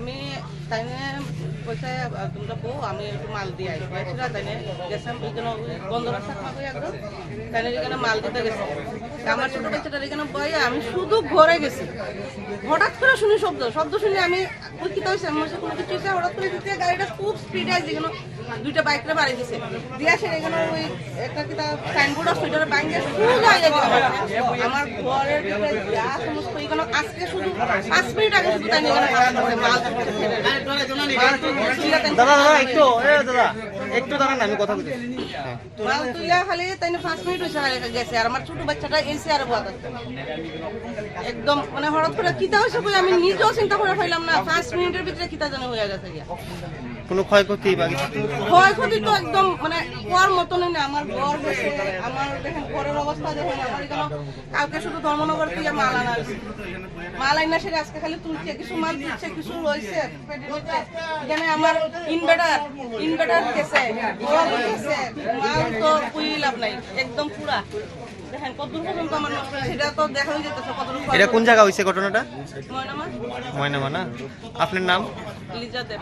আমি তাই পয়সা তোমরা বউ, আমি একটু মাল দিয়ে আসব এছাড়া তাই গেছিলাম বন্ধ রাস্তা থাকবে একদম তাই এখানে মাল দিতে গেছে। তা আমার ছোট বাচ্চাটার এখানে বয়ে আমি শুধু ঘরে গেছি। হঠাৎ করে শুনি শব্দ শব্দ শুনে আমি কি হয়েছে, আমার সাথে কোনো কিছু হঠাৎ করে দিতে গাড়িটা খুব স্পিডে আছে এখানে দুইটা বাইকটা বাড়ি দিছে। দিয়ে আসে, এখানে ওই একটা কি সাইনবোর্ড আছে, ওইটার বাইকে সোজা আগে আমার ঘরের যা সমস্ত, এখানে আজকে শুধু পাঁচ মিনিট আগে শুধু তাই এখানে মাল দাদা দাদা একটু দাদা একটু দাঁড়ান আমি কথা বলি। মাল খালি তাই পাঁচ মিনিট হয়েছে খালি গেছে আর আমার ছোট বাচ্চাটা এসে আর বুয়া একদম মানে হঠাৎ করে কিতা হয়েছে কই আমি নিজেও চিন্তা করে পাইলাম না পাঁচ মিনিটের ভিতরে কিতা জানে হয়ে গেছে কোনো ক্ষয়ক্ষতি বা ক্ষয়ক্ষতি তো একদম মানে কোয়ার মতনই না আমার ঘর গেছে আমার দেখেন ঘরের অবস্থা দেখেন আমার কালকে শুধু ধর্মনগর থেকে মাল আনা মাল আইনা সেটা আজকে খালি তুলছে কিছু মাল দিচ্ছে কিছু রয়েছে। এখানে আমার ইনভার্টার ইনভার্টার গেছে। গেছে। মাল তো পুই লাভ নাই একদম পুরা। দেখেন কত পর্যন্ত আমার সেটা তো দেখাই যেতেছে কত এটা কোন জায়গা ঘটনাটা? ময়নামা। ময়নামা না? আপনার নাম? লিজা দেব